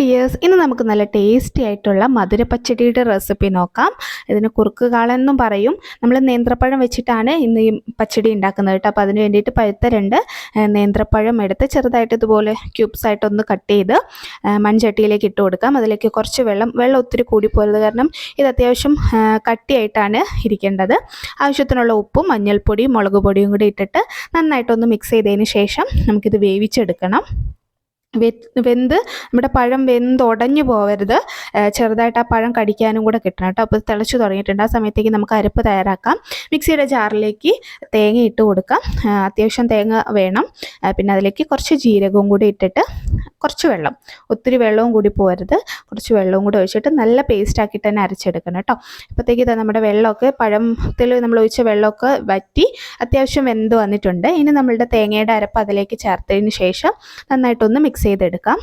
Dears ഇന്ന് നമുക്ക് നല്ല ടേസ്റ്റി ആയിട്ടുള്ള മധുരപ്പച്ചടിയുടെ റെസിപ്പി നോക്കാം. ഇതിന് കുറുക്ക് കാളെന്നും പറയും. നമ്മൾ നേന്ത്രപ്പഴം വെച്ചിട്ടാണ് ഇന്ന് ഈ പച്ചടി ഉണ്ടാക്കുന്നത് കേട്ടോ. അപ്പോൾ അതിന് വേണ്ടിയിട്ട് പഴുത്ത രണ്ട് നേന്ത്രപ്പഴം എടുത്ത് ചെറുതായിട്ട് ഇതുപോലെ ക്യൂബ്സ് ആയിട്ടൊന്ന് കട്ട് ചെയ്ത് മൺചട്ടിയിലേക്ക് ഇട്ട് കൊടുക്കാം. അതിലേക്ക് കുറച്ച് വെള്ളം വെള്ളം ഒത്തിരി കൂടിപ്പോയത് കാരണം ഇത് അത്യാവശ്യം കട്ടിയായിട്ടാണ് ഇരിക്കേണ്ടത്. ആവശ്യത്തിനുള്ള ഉപ്പും മഞ്ഞൾപ്പൊടിയും മുളക് പൊടിയും കൂടി ഇട്ടിട്ട് നന്നായിട്ടൊന്ന് മിക്സ് ചെയ്തതിന് ശേഷം നമുക്കിത് വേവിച്ചെടുക്കണം. വെന്ത് നമ്മുടെ പഴം വെന്ത് ഉടഞ്ഞു പോവരുത്. ചെറുതായിട്ട് ആ പഴം കടിക്കാനും കൂടെ കിട്ടണം കേട്ടോ. അപ്പോൾ തിളച്ച് തുടങ്ങിയിട്ടുണ്ട്. ആ സമയത്തേക്ക് നമുക്ക് അരപ്പ് തയ്യാറാക്കാം. മിക്സിയുടെ ജാറിലേക്ക് തേങ്ങ ഇട്ട് കൊടുക്കാം. അത്യാവശ്യം തേങ്ങ വേണം. പിന്നെ അതിലേക്ക് കുറച്ച് ജീരകവും കൂടി ഇട്ടിട്ട് കുറച്ച് വെള്ളം. ഒത്തിരി വെള്ളവും കൂടി പോരുത് കുറച്ച് വെള്ളവും കൂടി ഒഴിച്ചിട്ട് നല്ല പേസ്റ്റ് ആക്കിയിട്ട് തന്നെ അരച്ചെടുക്കണം കേട്ടോ. അപ്പോഴത്തേക്ക് ഇതാ നമ്മുടെ വെള്ളമൊക്കെ പഴത്തിൽ നമ്മൾ ഒഴിച്ച വെള്ളമൊക്കെ വറ്റി അത്യാവശ്യം വെന്ത് വന്നിട്ടുണ്ട്. ഇനി നമ്മളുടെ തേങ്ങയുടെ അരപ്പ് അതിലേക്ക് ചേർത്തതിന് ശേഷം നന്നായിട്ടൊന്ന് മിക്സ് ചെയ്തെടുക്കാം.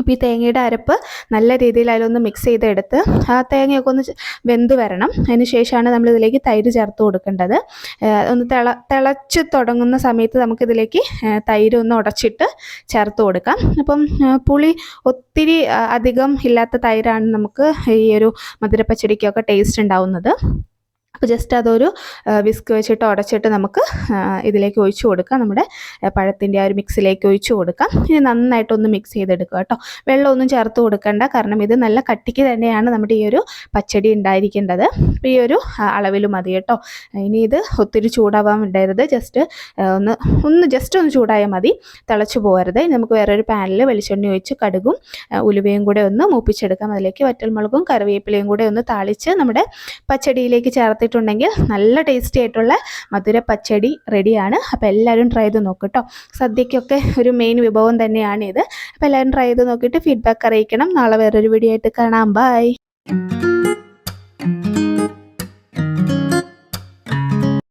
അപ്പോൾ ഈ തേങ്ങയുടെ അരപ്പ് നല്ല രീതിയിൽ അതിലൊന്ന് മിക്സ് ചെയ്തെടുത്ത് ആ തേങ്ങയൊക്കെ ഒന്ന് വെന്ത് വരണം. അതിന് ശേഷമാണ് നമ്മൾ ഇതിലേക്ക് തൈര് ചേർത്ത് കൊടുക്കേണ്ടത്. ഒന്ന് തിള തിളച്ച് തുടങ്ങുന്ന സമയത്ത് നമുക്കിതിലേക്ക് തൈര് ഒന്ന് ഉടച്ചിട്ട് ചേർത്ത് കൊടുക്കാം. അപ്പം പുളി ഒത്തിരി അധികം ഇല്ലാത്ത തൈരാണ് നമുക്ക് ഈ ഒരു മധുരപ്പച്ചടിക്കൊക്കെ ടേസ്റ്റ് ഉണ്ടാവുന്നത്. അപ്പോൾ ജസ്റ്റ് അതൊരു വിസ്ക് വെച്ചിട്ട് ഉടച്ചിട്ട് നമുക്ക് ഇതിലേക്ക് ഒഴിച്ചു കൊടുക്കാം. നമ്മുടെ പഴത്തിന്റെ ആ ഒരു മിക്സിലേക്ക് ഒഴിച്ചു കൊടുക്കാം. ഇനി നന്നായിട്ടൊന്ന് മിക്സ് ചെയ്തെടുക്കുക കേട്ടോ. വെള്ളമൊന്നും ചേർത്ത് കൊടുക്കണ്ട. കാരണം ഇത് നല്ല കട്ടിക്ക് തന്നെയാണ് നമ്മുടെ ഈ ഒരു പച്ചടി ഉണ്ടായിരിക്കേണ്ടത്. അപ്പോൾ ഈ ഒരു അളവിൽ മതി കേട്ടോ. ഇനി ഇത് ഒത്തിരി ചൂടാവാൻ ഉണ്ടായിരുന്നത് ജസ്റ്റ് ഒന്ന് ഒന്ന് ജസ്റ്റ് ഒന്ന് ചൂടായാൽ മതി. തിളച്ച് പോകരുത് ഇനി നമുക്ക് വേറൊരു പാനിൽ വെളിച്ചെണ്ണ ഒഴിച്ച് കടുകും ഉലുവയും കൂടെ ഒന്ന് മൂപ്പിച്ചെടുക്കാം. അതിലേക്ക് വറ്റൽമുളകും കറിവേപ്പിലയും കൂടെ ഒന്ന് താളിച്ച് നമ്മുടെ പച്ചടിയിലേക്ക് ചേർത്തിട്ടുണ്ടെങ്കിൽ നല്ല ടേസ്റ്റി ആയിട്ടുള്ള മധുര പച്ചടി റെഡിയാണ് അപ്പോൾ എല്ലാവരും ട്രൈ ചെയ്ത് നോക്കും കേട്ടോ സദ്യക്കൊക്കെ ഒരു മെയിൻ വിഭവം തന്നെയാണ് ഇത്. അപ്പോൾ എല്ലാവരും ട്രൈ ചെയ്ത് നോക്കിയിട്ട് ഫീഡ്ബാക്ക് അറിയിക്കണം. നാളെ വേറൊരു വീഡിയോ ആയിട്ട് കാണാം. ബൈ